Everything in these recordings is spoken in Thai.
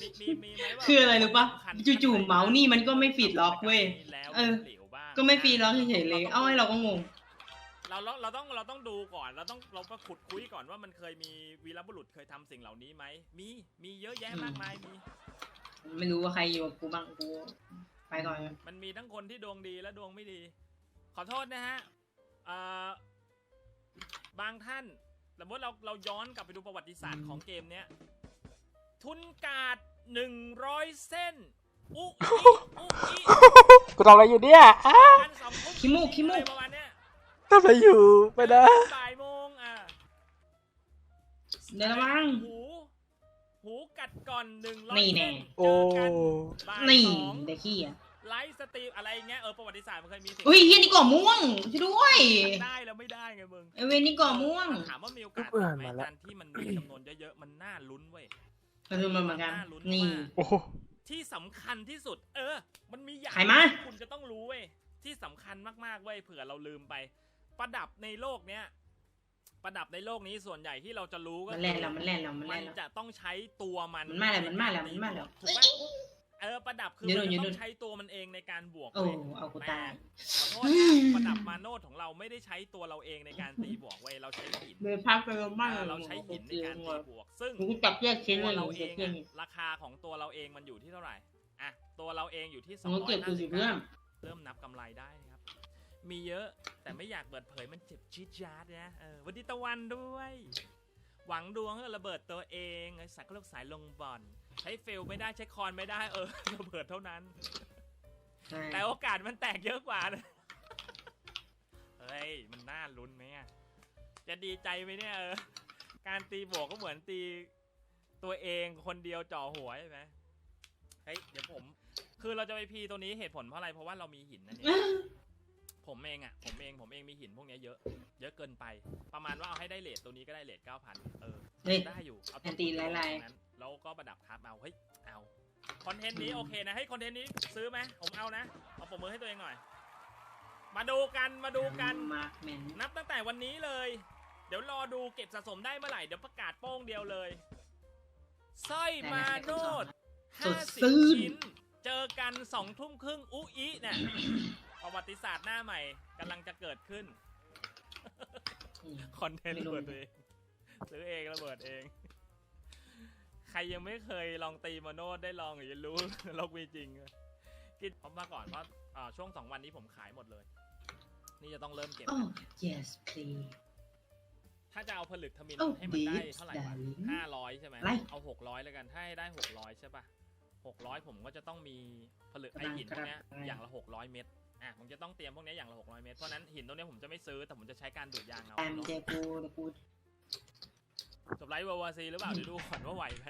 มีมีมีไหมว่าคืออะไรรู้ปะสำคัญจู่ๆเมาส์นี่มันก็ไม่ฟีดล็อกเว้ยแล้วเออเหลวบ้างก็ไม่ฟรีล็อกเฉยๆเลย เอ้าให้เราก็งงเราเราเราต้องเราต้องดูก่อนเราต้องเราก็ขุดคุยก่อนว่ามันเคยมีวีรบุรุษเคยทำสิ่งเหล่านี้ไหมมีมีเยอะแยะมากมายมีไม่รู้ว่าใครอยู่กับกูบ้างกูไปก่อนนะมันมีทั้งคนที่ดวงดีและดวงไม่ดี ขอโทษนะฮะเอ่อบางท่านสมมติเราเราย้อนกลับไปดูประวัติศาสตร์ของเกมเนี้ย ทุนการ์ดหนึ่งร้อยเส้น อุอิอุอิกูทำอะไรอยู่เนี่ยอ้ากันสองทุ่มขี้มูกขี้มูก อะไรประมาณเนี้ยทำอะไรอยู่ไปนะ บ่ายโมงอะเดี๋ยวละมั้งหู หูกัดก่อนหนึ่งร้อยนี่แน่เส้นโอ้เจอกันบ่ายนี่สองเด็กขี้อะไลฟ์สตรีมอะไรเงี้ยเออประวัติศาสตร์มันเคยมีสิ่งอุ้ยเฮียนี่ก่อม่วงช่วยด้วยได้แล้วไม่ได้ไงมึง ไอเวนนี่ก่อม่วง ถามว่ามีโอกาสเพื่อนไหมมาแล้ว การที่มันมีจำนวนเยอะๆ มันน่าลุ้นเว้ย ก็คือมันเหมือนกัน นี่ โอ้โหที่สำคัญที่สุด เออ มันมีอย่างใครมา ที่คุณจะต้องรู้เว้ยที่สำคัญมากๆเว้ยเผื่อเราลืมไป ประดับในโลกเนี้ยประดับในโลกนี้ส่วนใหญ่ที่เราจะรู้ก็มันแล่นแล้วมันแล่นแล้วมันมัแล่นนแล้ว จะต้องใช้ตัวมันมันมาแล้วมันมาแล้วมันมาแล้ว ถูกปะ เออประดับคือเดี๋ยวมันเดี๋จะยวต้องใช้ตัวมันเองในการบวกโอ้เว้ยเอากูตายขอโทษนะประดับมาโนดของเราไม่ได้ใช้ตัวเราเองในการตีบวกเว้ยเราใช้หินเบอร์พักไปมากเออเราใช้หินในการตีบวก ซึ่งกูจับแยกชิ้นตัเลวยเราเอเก็บงเพื่อนอะราคาของตัวเราเองมันอยู่ที่เท่าไหร่อะตัวเราเองอยู่ที่สมึองงร้อเก็ยบกูสิเพื่อนเริ่มนับกำไรได้นะครับ มีเยอะแต่ไม่อยากเปิดเผยมันเจ็บจี๊ดจ๊าดนะเออวันดีตะวันด้วย หวังดวงให้ระเบิดตัวเองไอ้สักก็ลูกสายลงบอล ใช้เฟลไม่ได้ใช้คอนไม่ได้เออระเบิดเท่านั้นแต่โอกาสมันแตกเยอะกว่านะเฮ้ยมันน่าลุ้นไหมอะจะดีใจไหมเนี่ยเออการตีบวกก็เหมือนตีตัวเองคนเดียวจ่อหัวใช่ไหมเฮ้ยเดี๋ยวผม คือเราจะไปพีตัวนี้เหตุผลเพราะอะไรเพราะว่าเรามีหินนั่นเองผมเองอะผมเองผมเองมีหินพวกเนี้ยเยอะ เยอะเกินไป ประมาณว่าเอาให้ได้เลทตัวนี้ก็ได้เลทเก้าพันเออเฮ้ยได้อยู่เอาแอนตี้ไล่ๆตรงนั้น แล้วก็ประดับทับเอาเฮ้ยเอาคอนเทนต์นี้โอเคนะให้ยคอนเทนต์นี้ซื้อไหมผมเอานะเอาปรบมือให้ตัวเองหน่อย มาดูกันมาดูกันมาร์คแมนนับตั้งแต่วันนี้เลย เดี๋ยวรอดูเก็บสะสมได้เมื่อไหร่เดี๋ยวประกาศโป้งเดียวเลยสร้อยมาโนดสดห้าสิบซื่นชิ้น เจอกันสองทุ่มครึ่งอุอีเนี่ยประวัติศาสตร์หน้าใหม่กำลังจะเกิดขึ้นคอนเทนต์ไม่ระรู้เบิดตัวเองซื้อเองระเบิดเองใค รยังไม่เคยลองตีโมโนได้ลองหรือจะรู้โลกมีจริงคิดพร้อมมาก่อนเพราะอ่าช่วงสองวันนี้ผมขายหมดเลย นี่จะต้องเริ่มเก็บโอ้ yes please ถ้าจะเอาผลึกทมินโอ้ให้มันได้ deep เท่าไหร่วะ darling ห้าร้อยใช่ไหมไรเอาหกร้อยแล้วกัน ถ้าให้ได้หกร้อยใช่ปะหกร้อยผมก็จะต้องมีผลึกไอหินพวกเนี้ยกำลังอย่างละหกร้อยเม็ด อะผมจะต้องเตรียมพวกเนี้ยอย่างละหกร้อยเม็ด เพราะฉะนั้นหินตรงเนี้ยผมจะไม่ซื้อ แต่ผมจะใช้การดูดยางเอา แอมเจกูเดี๋ยวกู จบไลฟ์วาวาซีหรือเปล่าเดี๋ยวดูก่อนว่าไหวไหม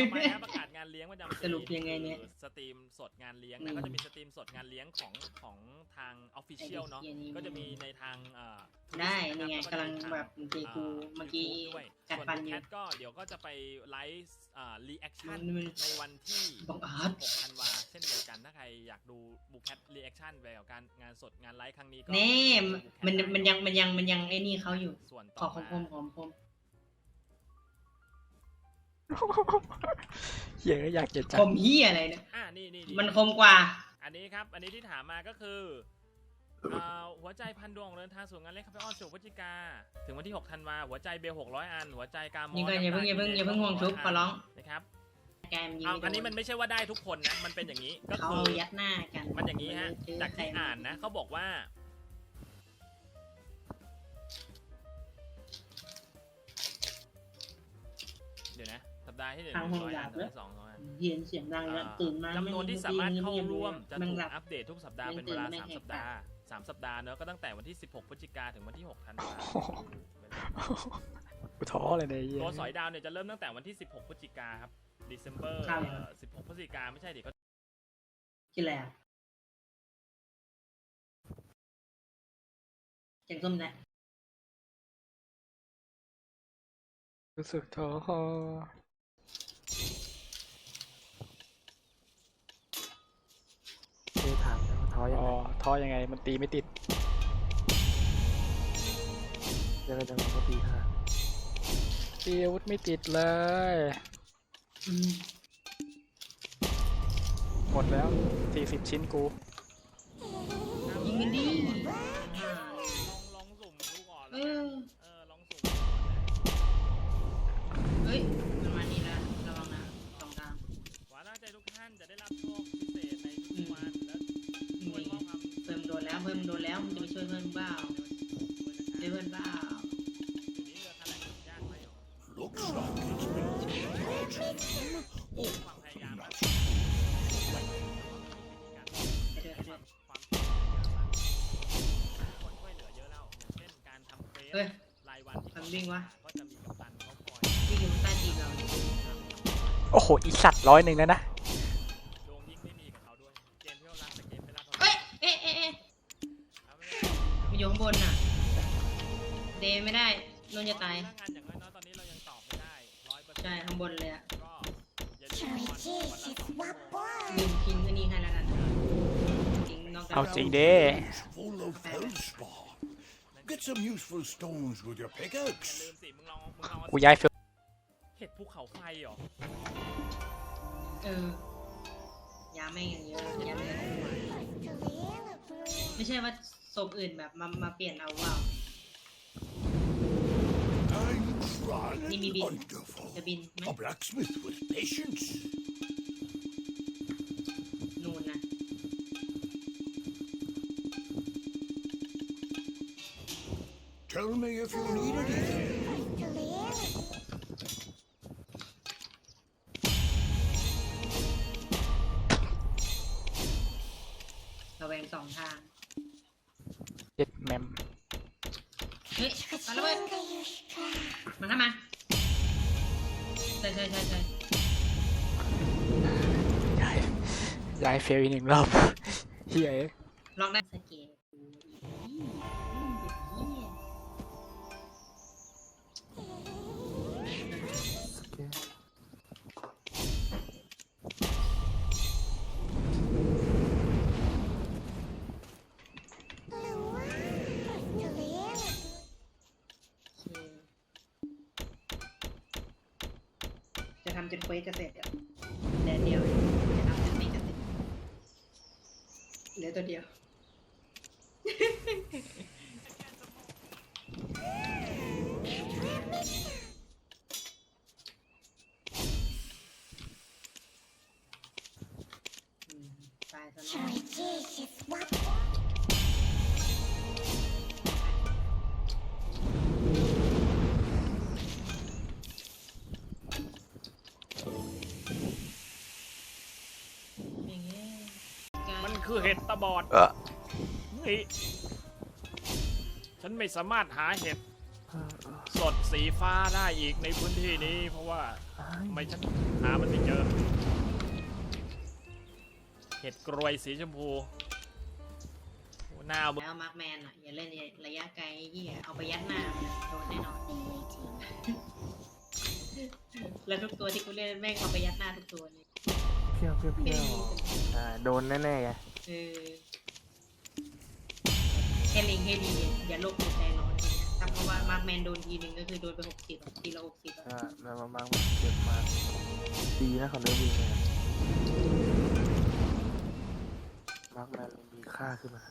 ทำไมฮะประกาศงานเลี้ยงประจำปีสรุปยังไงเนี่ยคือสตรีมสดงานเลี้ยงอืนะมก็จะมีสตรีมสดงานเลี้ยงของของทางออฟฟิเชียลเนาะไอ้เหี้ยนี่ก็จะมีในทางเอ่อได้ Twitch นี่ไงนะครับกำลังจะมีทาแบบเจกูเมื่อกี้ YouTube ด้วยกัดส่วนฟันบูอแคยู่ทก็เดี๋ยวก็จะไปไลฟ์อ่ารีแอคมัชั่นนมันในวันที่บังอาจ6ธันวาเช่นเดียวกันถ้าใครอยากดูบูแคทรีแอคชั่นไปกับการงานสดงานไลฟ์ครั้งนี้ก็แน่มันดูมัน Bookcat มันยังมันยังมันยังไอ้นี่เขาอยู่ส่วนขต่ออคมคมามคมคม เหี้ยอะอยากเจ็บจัคงมเฮียอะไรเนี่ยอ่านี่นี่มันคมกว่า อันนี้ครับ อันนี้ที่ถามมาก็คืออ่าหัวใจพันดวงเดินทางสู่งานเล็กครับไปออนสู่พฤศจิกา ถึงวันที่ 6 ธันวา หัวใจเบล600 อัน หัวใจกามอนี่ก็อย่าเพิ่งอย่าเพิ่งอย่าเพิ่งห่วงชุบขอร้องนะครับแกมยิงเอาไม่โดอันนี้มันไม่ใช่ว่าได้ทุกคนนะ มันเป็นอย่างนี้ ก็เขาคือยัดหน้ากัน มันอย่างนี้ฮะเจอจากที่ใครอ่านนะเขาบอกว่า ปดาห์ที่หนึ่งทางห้องร้อยยาอับนเลสัปยดาห์สองร้อยอันเฮียนเสียงดังแล้วตื่นมาจำนวนที่สามารถเข้าร่วมจะมันถูกหลับอัปเดตทุกสัปดาห์ไม่เป็นเวลาตื่นไม่สามแหกสัปดาห์สามสัปดาห์เนอะก็ตั้งแต่วันที่ 16พฤศจิกาถึงวันที่6ธันวากูท้อเลยเนี่ยไอ้เหี้ยตัวสอยดาวเนี่ยจะเริ่มตั้งแต่วันที่ 16พฤศจิกาครับ December ครับเอ่อ16พฤศจิกาไม่ใช่ดิก็กินอะไรอะแกงส้มนะรู้สึกท้อาะยังไงมันตีไม่ติดเดี๋ยวเดี๋ยวผตีค่ะตีอาวุธไม่ติดเลยหมดแล้วสี่สิบชิ้นกู แล้วเพิ่มโดนแล้วมึงจะไปช่วยเพิ่มเปล่าช่วยเพิ่มเปล่าเดี๋ยวนี้เรือทะเลยากไหมหรอ Looks like it's been taken. Oh, ความพยายามนะ nice. ไปเถอะไปเถอะความพยายามนะคนช่วยเหลือเยอะแล้วอย่างเช่นการทำเฟซเฮ้ยรายวันที่มันวิ่งวะ ก็จะมีกัปตันเขาคอยวิ่งอยู่ใต้ตีนเราเนี่ย โอ้โห อีสัตว์ร้อยหนึ่งแล้วนะ มันอยู่ข้างบนน่ะ เดย์ไม่ได้นนจะตาย ถ้างานอย่างน้อยๆตอนนี้เรายังตอบไม่ได้ร้อยเปอร์เซ็นต์ใช่ข้างบนเลยอะก็อย่าลืมนอนวันละสองชั่วโมงลืมทิ้งอันนี้ให้แล้วกันทิ้งนอกจากเอาจริงดิ Full of feldspar. Get some useful stones with your อย่า pickaxe. ลืมสิมึงลองมึงลองเอากูย้ายเฟลเห็ดภูเขาไฟเหรอเออยาแม่งอย่างเยอะยาเลยไม่ใช่ว่า ศพอื่นแบบมามาเปลี่ยนเอาว่า I'm trying Maybe be- wonderful. จะบินไหม A blacksmith with patience. นูนนะ Tell me if you need anything. เฟลอีกหนึ่งรอบเฮียเอ้ยลองได้สเกลกูอีอืมเหี้ยจะทำจนเควสจะเสร็จอะแดดเดียวเองจะทำจนไม่จะเสร็จ เหลือ คือเห็ดตาบอดเออเฮ้ยฉันไม่สามารถหาเห็ดสดสีฟ้าได้อีกในพื้นที่นี้ เพราะว่าทำไมฉันหามันไม่เจอ เห็ดกรวยสีชมพูโอ้หน้าเบื่อแล้วมาร์คแมนอะอย่าเล่นระยะไกลไอ้เหี้ยเอาไปยัดหน้ามันอะโดนแน่นอนแล้วทุกตัวที่กูเล่นแม่งเอาไปยัดหน้าทุกตัวเลย เพี้ยวเพี้ยวเพี้ยวอ่าโดนแน่ๆไงเออแค่ลิงให้ดีอย่าโลกจิตใจร้อนถ้าเพราะว่ามาร์คแมนโดนทีหนึ่งก็คือโดนไปหกสิบทีละหกสิบอ่าแล้วมามามาเจ็บมากดีนะเขาเลิกวิ่งเลยอะมาร์กแมนมีค่าขึ้นมา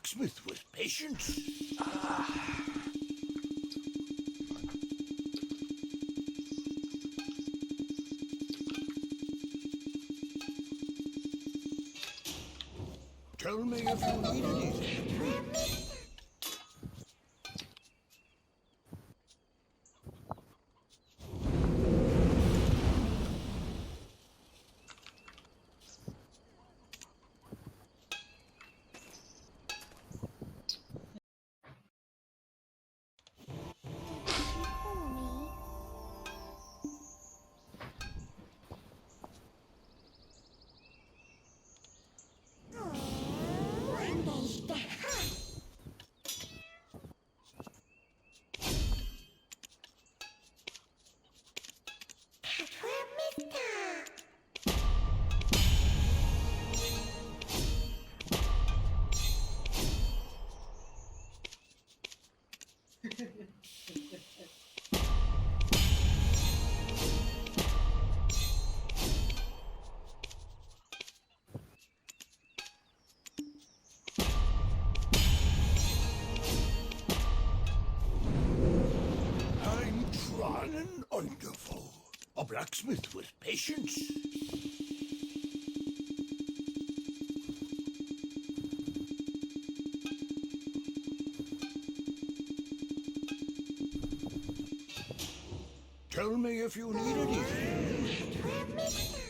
blacksmith with patience. Ah. Tell me if you need anything. Blacksmith with patience. Tell me if you need anything.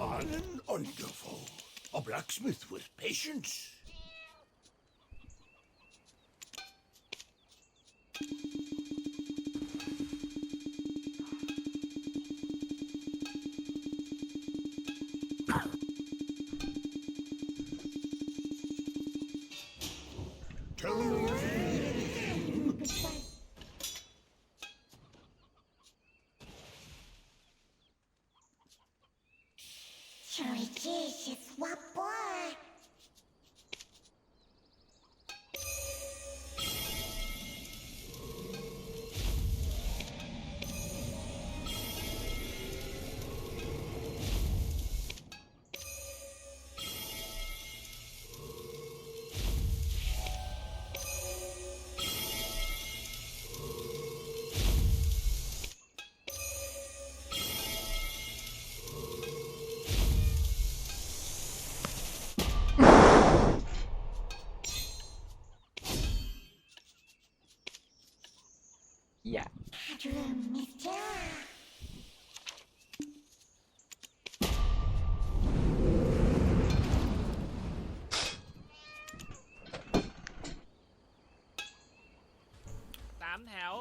I'm and. A blacksmith with patience. อย่า Drum Mister! สามแถว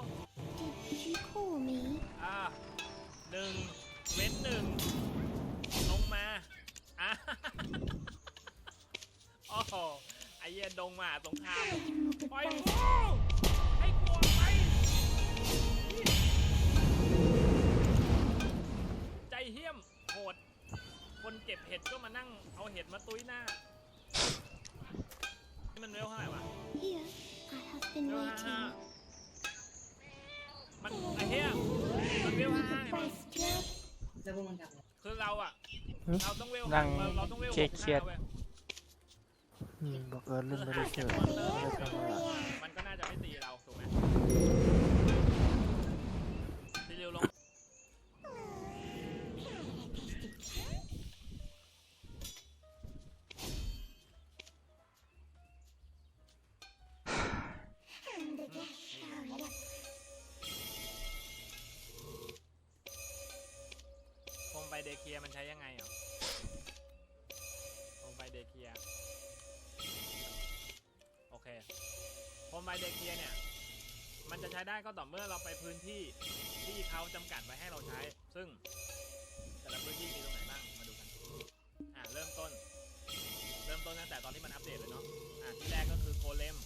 Did you call me? อ่าหนึ่งเว้นหนึ่งลงมาอะ โอ้โหไอ้เหี้ยดงมหาสงครามปล่อยกู คนเก็บเห็ดก็มานั่งเอาเห็ดมาตุ้ยหน้า นี่มันเร็วเท่าไหร่วะ Here, I have been เร็วห้าห้า waiting. มันไอ้เหี้ยมันเร็วห้าห้าเห็นปะ Question? แล้วพวกมึงทำอะไรคือเราอะหึเราต้องเวลนั่งเราเราต้องเวลเครียดเครียดหกห้าเว้ยอืมบอกเออเล่นไม่ได้เชื่อไม่ได้ทำอะไร มันก็น่าจะไม่ตีเรา ย์เคลียร์โอเคโคมไฟเดเกียเนี่ย มันจะใช้ได้ก็ต่อเมื่อเราไปพื้นที่ที่เขาจำกัดไว้ให้เราใช้ ซึ่งแต่ละพื้นที่มีตรงไหนบ้าง มาดูกัน อ่าเริ่มต้น เริ่มต้นตั้งแต่ตอนที่มันอัปเดตเลยเนาะ อ่าที่แรกก็คือโกเลม